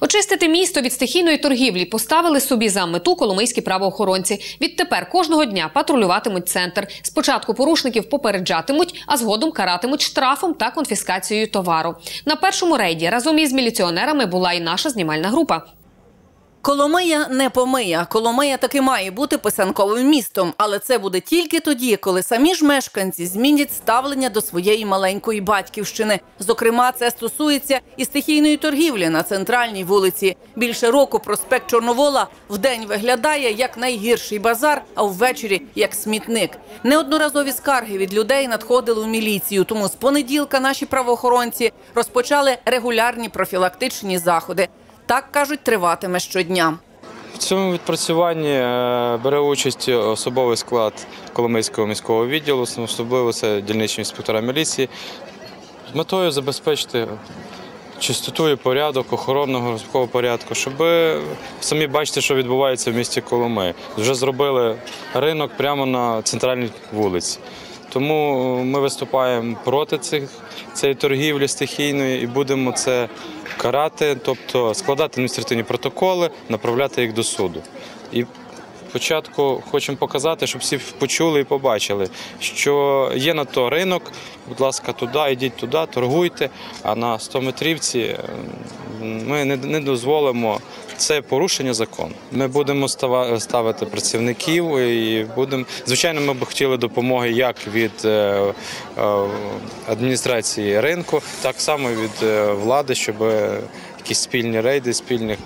Очистити місто від стихійної торгівлі поставили собі за мету коломийські правоохоронці. Відтепер кожного дня патрулюватимуть центр. Спочатку порушників попереджатимуть, а згодом каратимуть штрафом та конфіскацією товару. На першому рейді разом із міліціонерами була і наша знімальна група. Коломия не помия. Коломия таки має бути писанковим містом, але це буде тільки тоді, коли самі ж мешканці змінять ставлення до своєї маленької батьківщини. Зокрема, це стосується і стихійної торгівлі на центральній вулиці. Більше року проспект Чорновола вдень виглядає як найгірший базар, а ввечері як смітник. Неодноразові скарги від людей надходили у міліцію. Тому з понеділка наші правоохоронці розпочали регулярні профілактичні заходи. Так кажуть, триватиме щодня. В цьому відпрацюванні е, бере участь особовий склад Коломийського міського відділу, особливо це дільничні інспектора міліції, з метою забезпечити чистоту і порядок, охоронного розпакового порядку, щоб самі бачите, що відбувається в місті Коломи. Вже зробили ринок прямо на центральній вулиці. Тому ми виступаємо проти цих цієї торгівлі стихійної і будемо це карати, тобто складати адміністративні протоколи, направляти їх до суду. І спочатку хочемо показати, щоб всі почули і побачили, що є на то ринок. Будь ласка, туди, йдіть туди, торгуйте. А на 100-метрівці е, ми не дозволимо це порушення закону. Ми будемо ставити працівників і будемо. Звичайно, ми б хотіли допомоги як від е, е, адміністрації ринку, так само від е, влади, щоб якісь спільні рейди, спільних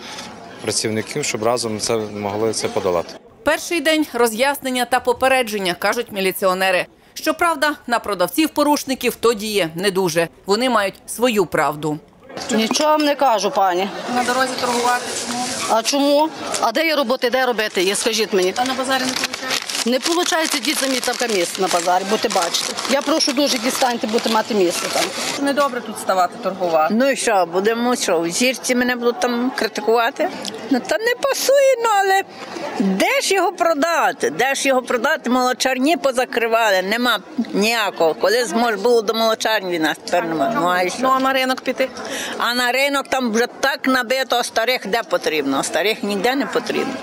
працівників, щоб разом це могли це подолати. Перший день роз'яснення та попередження, кажуть міліціонери. Щоправда, на продавців-порушників то діє не дуже. Вони мають свою правду. Нічого вам не кажу, пані. На дорозі торгувати? А чому? А де є роботи, де робити? Скажіть мені. А на базарі не? Не виходить, йдіть самі там місце на базарі, будете бачити. Я прошу дуже дістаньте, будете мати місце там. Недобре тут ставати торгувати. Ну і що, будемо що, в зірці мене будуть там критикувати? Ну та не пасує, ну але де ж його продати? Де ж його продати? Молочарні позакривали, нема ніякого. Коли змож було до молочарні нас тепер немає. Ну а й Ну а на ринок піти? А на ринок там вже так набито, а старих де потрібно, а старих ніде не потрібно.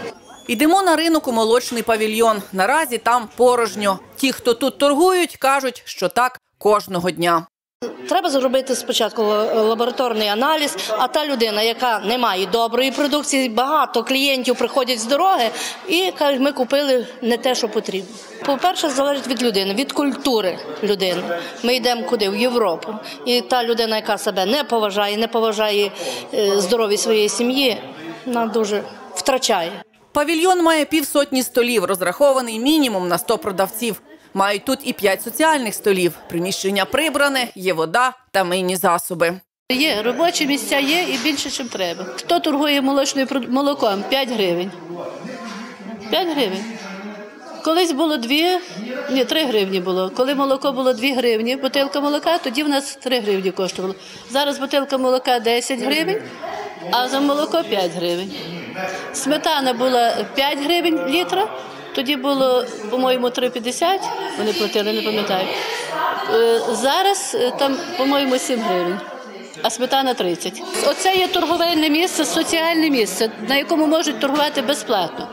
Йдемо на ринок у молочний павільйон. Наразі там порожньо. Ті, хто тут торгують, кажуть, що так кожного дня. Треба зробити спочатку лабораторний аналіз, а та людина, яка не має доброї продукції, багато клієнтів приходять з дороги і кажуть, ми купили не те, що потрібно. По-перше, залежить від людини, від культури людини. Ми йдемо куди? В Європу. І та людина, яка себе не поважає, не поважає е, здоров'я своєї сім'ї, вона дуже втрачає. Павільйон має півсотні столів, розрахований мінімум на 100 продавців. Мають тут і 5 соціальних столів. Приміщення прибране, є вода та мийні засоби. Є робочі місця є і більше, ніж треба. Хто торгує молочною молоком? 5 гривень. 5 гривень. Колись було 2, ні, 3 гривні було. Коли молоко було 2 гривні, бутилка молока, тоді в нас 3 гривні коштувало. Зараз бутилка молока 10 гривень, а за молоко 5 гривень. Сметана була 5 гривень літра, тоді було, по-моєму, 3,50, вони платили, не пам'ятаю. Е, Зараз е, там, по-моєму, 7 гривень. А сметана 30. Оце є торговельне місце, соціальне місце, на якому можуть торгувати безплатно.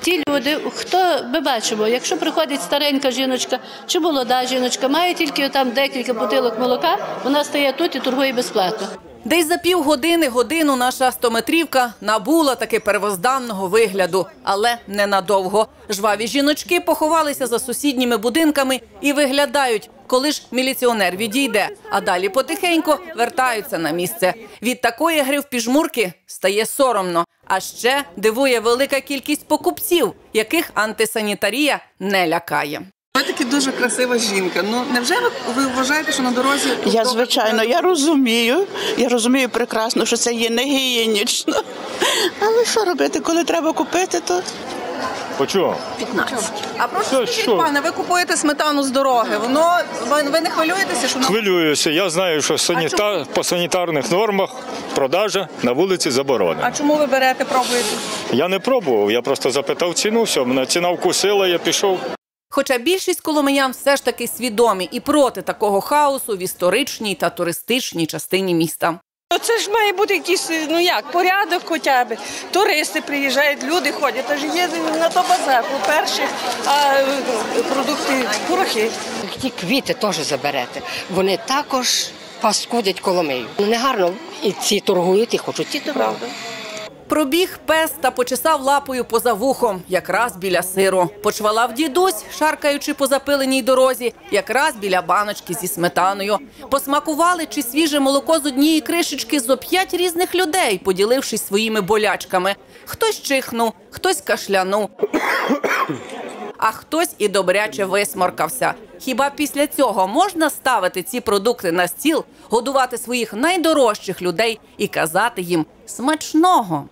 Ті люди, хто ми бачимо, якщо приходить старенька жіночка чи молода жіночка, має тільки там декілька бутилок молока, вона стає тут і торгує безплатно. Десь за півгодини годину наша стометрівка набула таки первозданного вигляду, але ненадовго. Жваві жіночки поховалися за сусідніми будинками і виглядають, коли ж міліціонер відійде, а далі потихеньку вертаються на місце. Від такої гри в піжмурки стає соромно. А ще дивує велика кількість покупців, яких антисанітарія не лякає. Таки дуже красива жінка. Ну невже ви, ви вважаєте, що на дорозі Я звичайно, я розумію. Я розумію прекрасно, що це є не гігієнічно. Але що робити, коли треба купити, то По чому? 15. А прошу скажіть, що? пане, ви купуєте сметану з дороги. Воно ви, ви не хвилюєтеся, що Хвилююся. Я знаю, що саніта... по санітарних нормах продажа на вулиці заборонена. а чому ви берете, пробуєте? Я не пробував, я просто запитав ціну, все, мене ціна вкусила, я пішов. Хоча більшість коломиян все ж таки свідомі і проти такого хаосу в історичній та туристичній частині міста. Це ж має бути якийсь, ну як, порядок хоча б. Туристи приїжджають, люди ходять. Тож є на то базар, по-перше, а е, продукти, порохи. Ті квіти теж заберете. Вони також паскудять коломию. Ну, Негарно і ці торгують, і хочуть ті добре. Пробіг пес та почесав лапою поза вухом, якраз біля сиру. Почвалав дідусь, шаркаючи по запиленій дорозі, якраз біля баночки зі сметаною. Посмакували чи свіже молоко з однієї кришечки зо п'ять різних людей, поділившись своїми болячками. Хтось чихнув, хтось кашлянув. А хтось і добряче висморкався. Хіба після цього можна ставити ці продукти на стіл, годувати своїх найдорожчих людей і казати їм смачного?